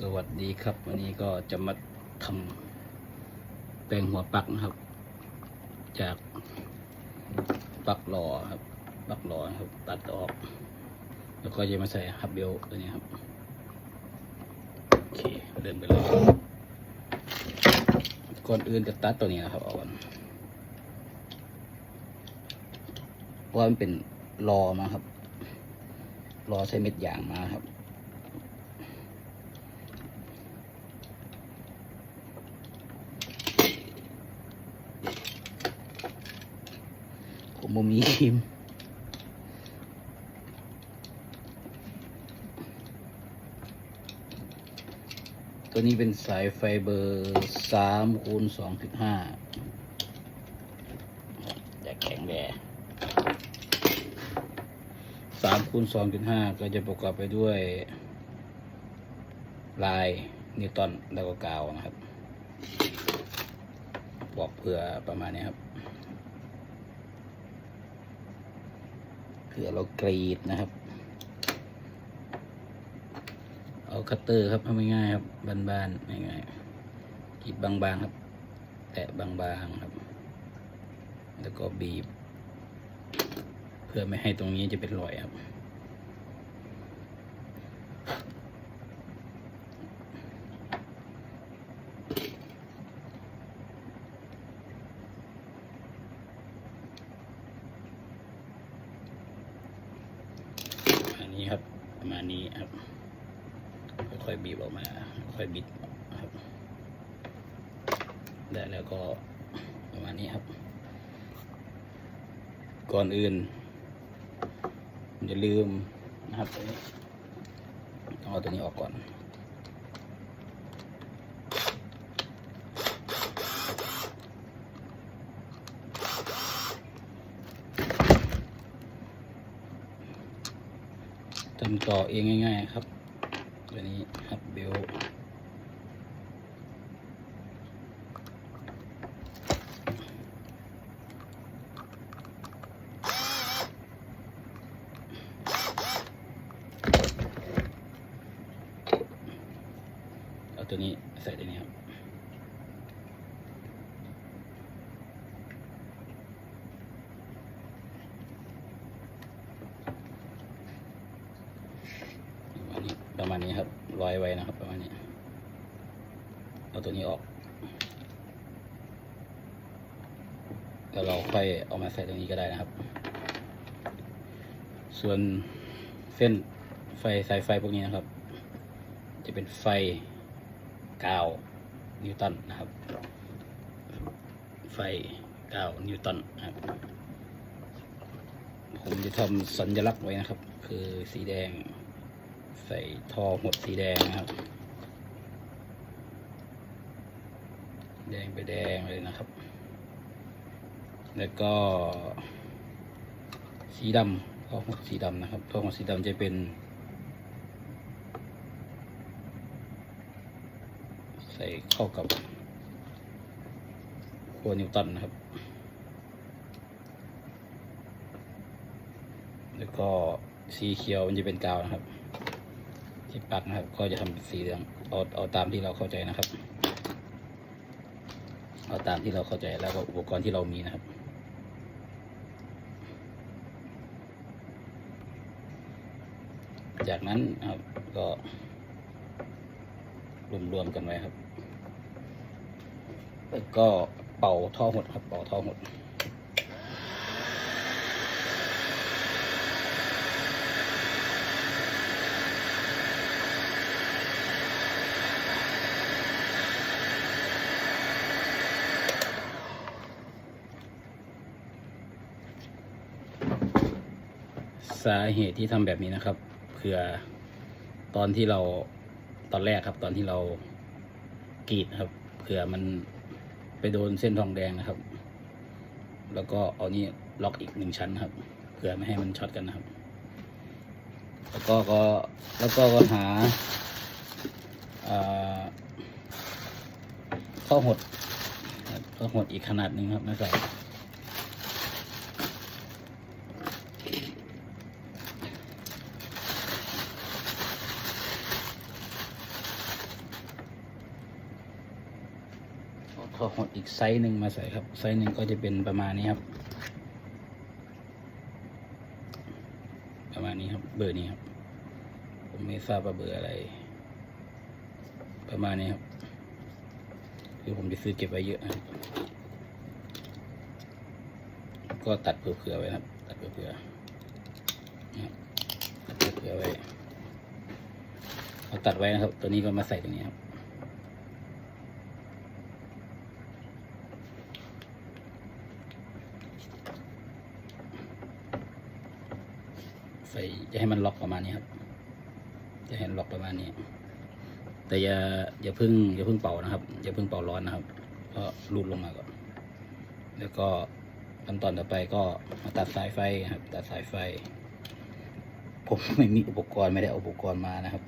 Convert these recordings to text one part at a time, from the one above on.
สวัสดีครับ วันนี้ก็จะมาทำแปลงหัวปักนะครับ จากปักหล่อครับ ปักหล่อครับ ตัดออก แล้วก็จะมาใส่ฮับเบลตัวนี้ครับโอเคเดินไปเลยก่อนอื่นจะตัดตัวนี้นะครับเอาก่อนเพราะมันเป็นรอมาครับ รอใช้เม็ดยางมาครับ ผมบ่มีครีมตัวนี้เป็นสายไฟเบอร์สามคูณสองจุดห้าจะแข็งแรงสามคูณสองจุดห้าก็จะประกอบไปด้วย ลายนิวตันแล้วก็กาวนะครับ บอกเพื่อประมาณนี้ครับ เผื่อเรากรีดนะครับ เอาคัตเตอร์ครับทำง่ายๆครับบานๆง่ายๆกรีดบางๆครับ แตะบางๆครับ แล้วก็บีบ เพื่อไม่ให้ตรงนี้จะเป็นรอยครับ อั นี้ครับ ประมาณนี้ครับ ค่อยๆบีบออกมา ค่อยบิดครับ ได้แล้วก็ประมาณนี้ครับ ก่อนอื่น อย่าลืมนะครับตัวนี้ต้องเอาตัวนี้ออกก่อน ทำต่อเองง่าย ๆ ครับตัวนี้ครับเบลเอาตัวนี้ใส่ตัวนี้ครับ ประมาณนี้ประ มาณนี้ครับร้อยไว้นะครับประมาณนี้เอาตัวนี้ออก แล้วเราค่อยเอามาใส่ตรงนี้ก็ได้นะครับ ส่วนเส้นไฟสายไฟพวกนี้นะครับ จะเป็นไฟกาวนิวตันนะครับ ไฟกาวนิวตันนะครับผมจะทำสัญลักษณ์ไว้นะครับ คือสีแดง ใส่ทอหมดสีแดงนะครับ แดงไปแดงเลยนะครับ แล้วก็ สีดำทอหมดสีดำนะครับทอหมดสีดำจะเป็นใส่เข้ากับขั้วนิวตันนะครับ แล้วก็สีเขียวมันจะเป็นกาวนะครับ ที่ปักนะครับ ก็จะทำเป็นสีเหลืองเอาเอาตามที่เราเข้าใจนะครับ เอาตามที่เราเข้าใจแล้วก็อุปกรณ์ที่เรามีนะครับจากนั้นครับก็รวมๆกันไว้ครับ แล้วก็เป่าท่อหดครับ เป่าท่อหด สาเหตุที่ทำแบบนี้นะครับเผื่อตอนที่เราตอนแรกครับ ตอนที่เรากรีดครับเผื่อมันไปโดนเส้นทองแดงนะครับ แล้วก็เอานี่ล็อกอีกหนึ่งชั้นครับเผื่อไม่ให้มันช็อตกันนะครับ แล้วก็ก็แล้วก็ก็หาข้าวหดข้าวหดอีกขนาดหนึ่งครับมาใส่อ หดอีกไซส์หนึ่งมาใส่ครับ ไซส์หนึ่งก็จะเป็นประมาณนี้ครับ ประมาณนี้ครับ เบอร์นี้ครับ ผมไม่ทราบว่าเบอร์อะไร ประมาณนี้ครับ คือผมจะซื้อเก็บไว้เยอะครับก็ตัดเผื่อไว้นะครับ ตัดเผื่อตัดเผื่อไว้เอาตัดไว้นะครับ ตัวนี้ก็มาใส่ตรงนี้ครับ ใส่ จะให้มันล็อกประมาณนี้ครับ จะให้มันล็อกประมาณนี้ แต่อย่าอย่าพึ่งอย่าพึ่งเป่านะครับ อย่าพึ่งเป่าร้อนนะครับ ก็รูดลงมาก่อน แล้วก็ขั้นตอนต่อไปก็มาตัดสายไฟครับ ตัดสายไฟ ผมไม่มีอุปกรณ์ไม่ได้เอาอุปกรณ์มานะครับ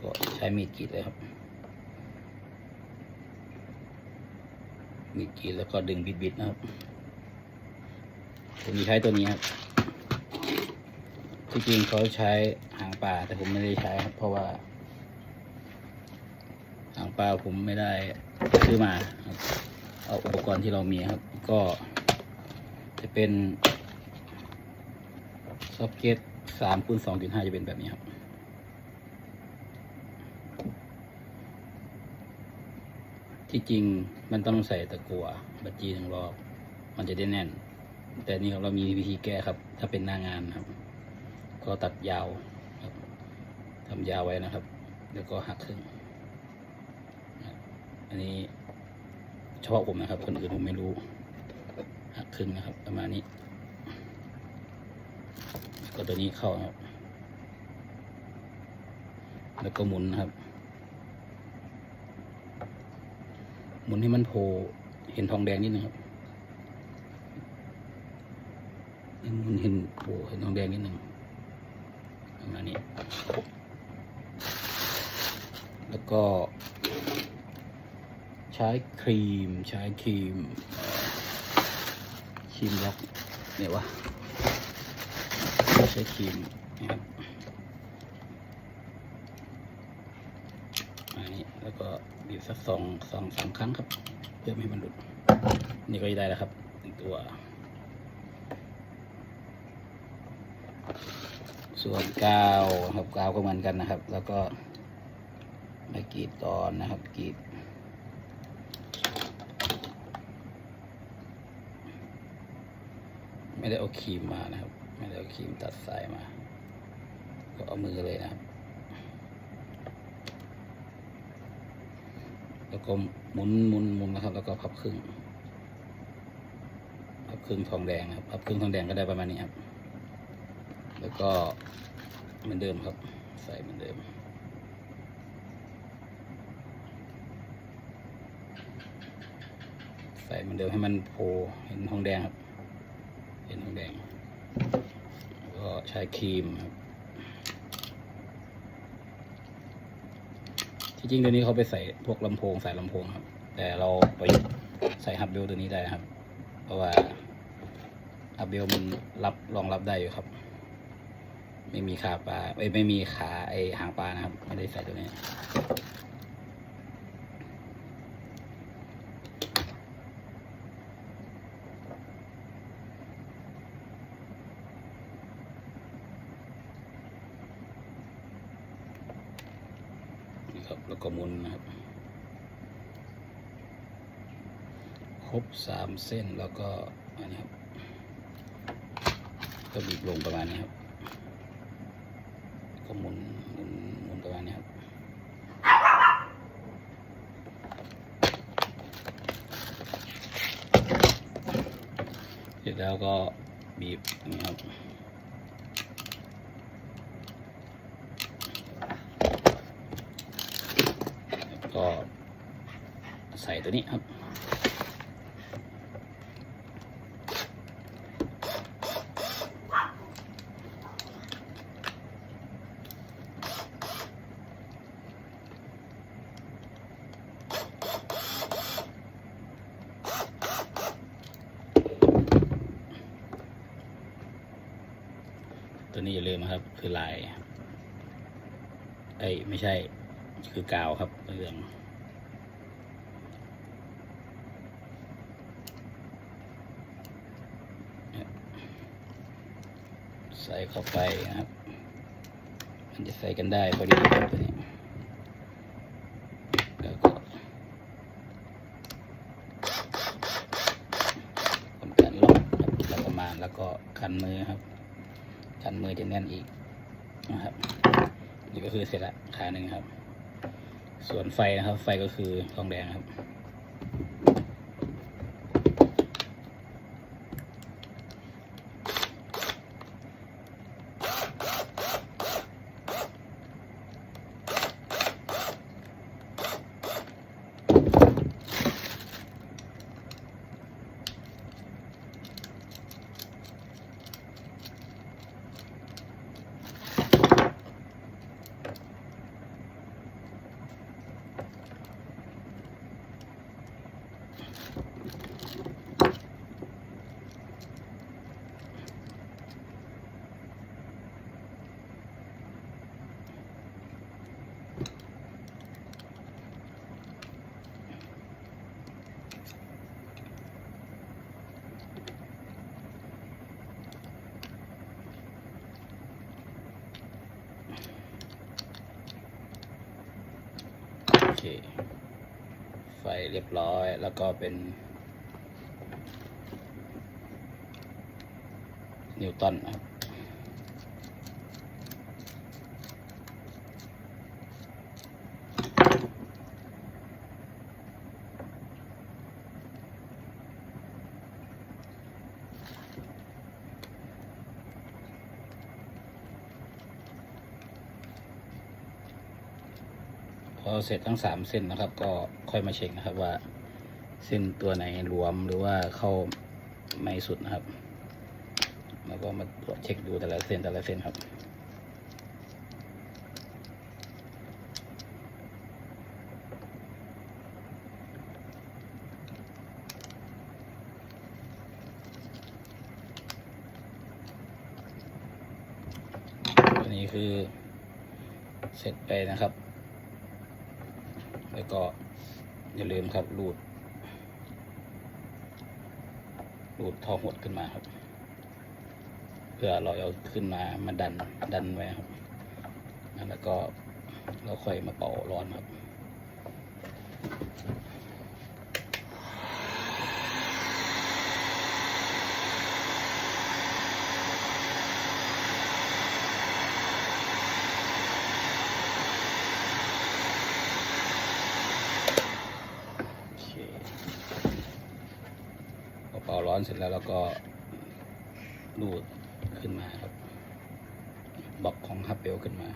ก็ใช้มีดกรีดเลยครับ มีดกรีดแล้วก็ดึงบิดๆนะครับ ผมใช้ตัวนี้ครับที่จริงเขาใช้หางปลาแต่ผมไม่ได้ใช้ครับ เพราะว่า หางปลาผมไม่ได้ซื้อมาเอาอุปกรณ์ที่เรามีครับ ก็จะเป็นซ็อกเก็ตสามคูณสองจุดห้าจะเป็นแบบนี้ครับ ที่จริงมันต้องใส่ตะกัวบัจจีหนึ่งรอบ มันจะได้แน่น แต่นี่ครับเรามีวิธีแก้ครับ ถ้าเป็นหน้างานครับ ก็ตัดยาวครับทำยาวไว้นะครับ แล้วก็หักครึ่งอันนี้เฉพาะผมนะครับ คนอื่นผมไม่รู้หักครึ่งนะครับ ประมาณนี้แล้วก็ตัวนี้เข้าครับ แล้วก็หมุนนะครับ หมุนให้มันโผล่เห็นทองแดงนิดนึงครับ มันเห็นโอ้เห็นทองแดงนิดหนึ่งประมาณนี้ แล้วก็ ใช้ครีม ใช้ครีมครีมล็อกเนี่ยวะใช้ครีมนะครับอันนี้แล้วก็บีบสักสองสองสามครั้งครับ เพื่อไม่ให้มันหลุด นี่ก็ได้แล้วครับหนึ่งตัว ส่วนกาวครับกาวก็เหมือนกันนะครับ แล้วก็มากรีดตอนนะครับกรีดไม่ได้เอาครีมมานะครับ ไม่ได้เอาครีมตัดสายมา ก็เอามือเลยนะครับ แล้วก็หมุนหมุนหมุนนะครับ แล้วก็พับครึ่งพับครึ่งทองแดงนะครับพับครึ่งทองแดงก็ได้ประมาณนี้ครับ แล้วก็เหมือนเดิมครับ ใส่เหมือนเดิม ใส่เหมือนเดิมให้มันโผล่เห็นทองแดงครับ เห็นทองแดง แล้วก็ใช้ครีมครับที่จริงตัวนี้เขาไปใส่พวกลำโพงใส่ลำโพงครับ แต่เราประยุกต์ใส่ฮับเบลตัวนี้ได้นะครับ เพราะว่าฮับเบลมันรับรองรับได้อยู่ครับ ไม่มีขาปลาเอ้ไม่มีขาไอหางปลานะครับ ไม่ได้ใส่ตัวนี้นี่ครับแล้วก็มุนนะครับ ครบสามเส้นแล้วก็อันนี้ครับก็บีบลงประมาณนี้ครับ ก็หมุนหมุนหมุนประมาณนี้ครับเสร็จแล้วก็บีบอย่างนี้ครับแล้วก็ใส่ตัวนี้ครับ ใช่ คือกาวครับเรื่องใส่เข้าไปครับ มันจะใส่กันได้พอดีตัวนี้แล้วก็ทำกล็อกประมาณแล้วก็กันมือครับ กันมือจะแน่นอีกนะครับ ก็คือเสร็จละขาหนึ่งครับ ส่วนไฟนะครับ ไฟก็คือทองแดงครับ ไฟเรียบร้อยแล้วก็เป็น นิวตันนะครับ เสร็จทั้งสามเส้นนะครับ ก็ค่อยมาเช็คนะครับว่า เส้นตัวไหนรวมหรือว่าเข้าไม่สุดนะครับ แล้วก็มาตรวจเช็คดูแต่ละเส้นแต่ละเส้นครับตัวนี้คือเสร็จไปนะครับ ก็อย่าลืมครับรูดรูดท่อหดขึ้นมาครับ เพื่อเราเอาขึ้นมามาดันดันไว้ครับแล้วก็เราค่อยมาเป่าร้อนครับ โอเคพ อเป่าร้อนเสร็จแล้วเราก็รูดขึ้นมาครับบล็อกของฮับเบลขึ้นมา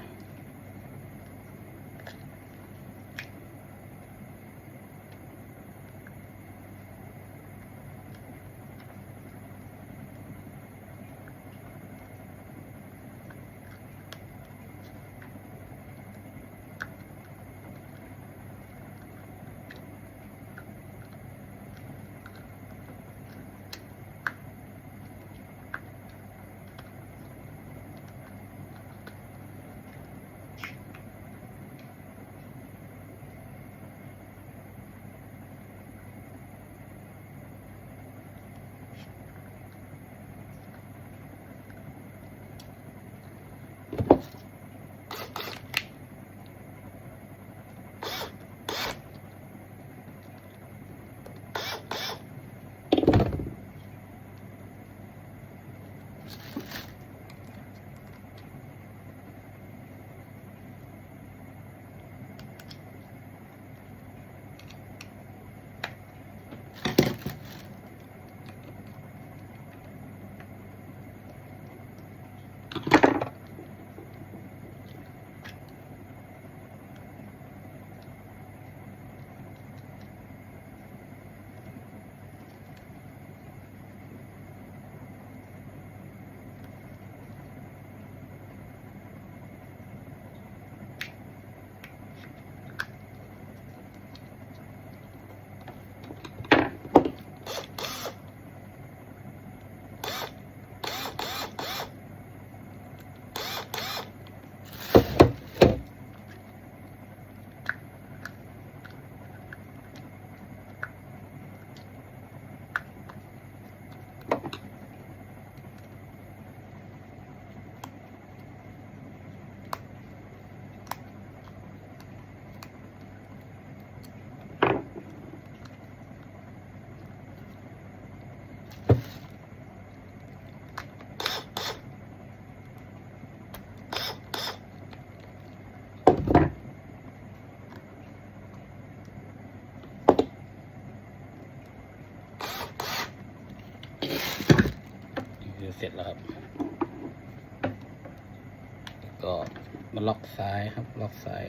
ล็อกซ้ายครับ ล็อกซ้าย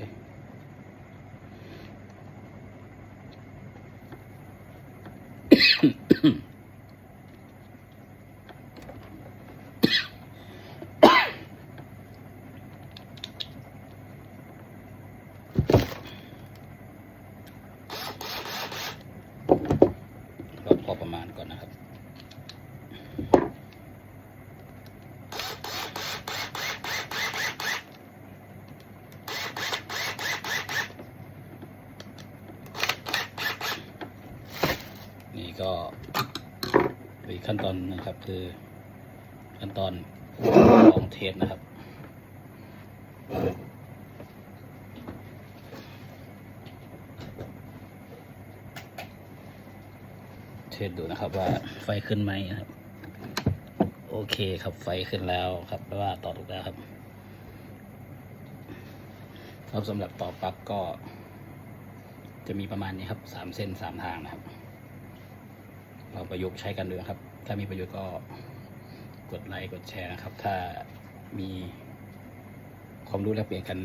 ล็อกพอประมาณก่อนนะครับ นี่ก็อีกขั้ นะครับ คือขั้นตอนลองเทสนะครับเทสดูนะครับว่าไฟขึ้นไหมนะครับ โอเคครับไฟขึ้นแล้วครับแปลว่าต่อถูกแล้วครับ ครับสำหรับต่อปลั๊กก็ จะมีประมาณนี้ครับสามเส้นสามทางนะครับ เราประยุกต์ใช้กันดูครับ ถ้ามีประโยชน์ก็กดไลค์กดแชร์นะครับ ถ้ามีความรู้แลกเปลี่ยนกัน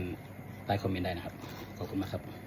ใต้คอมเมนต์ได้นะครับ ขอบคุณมากครับ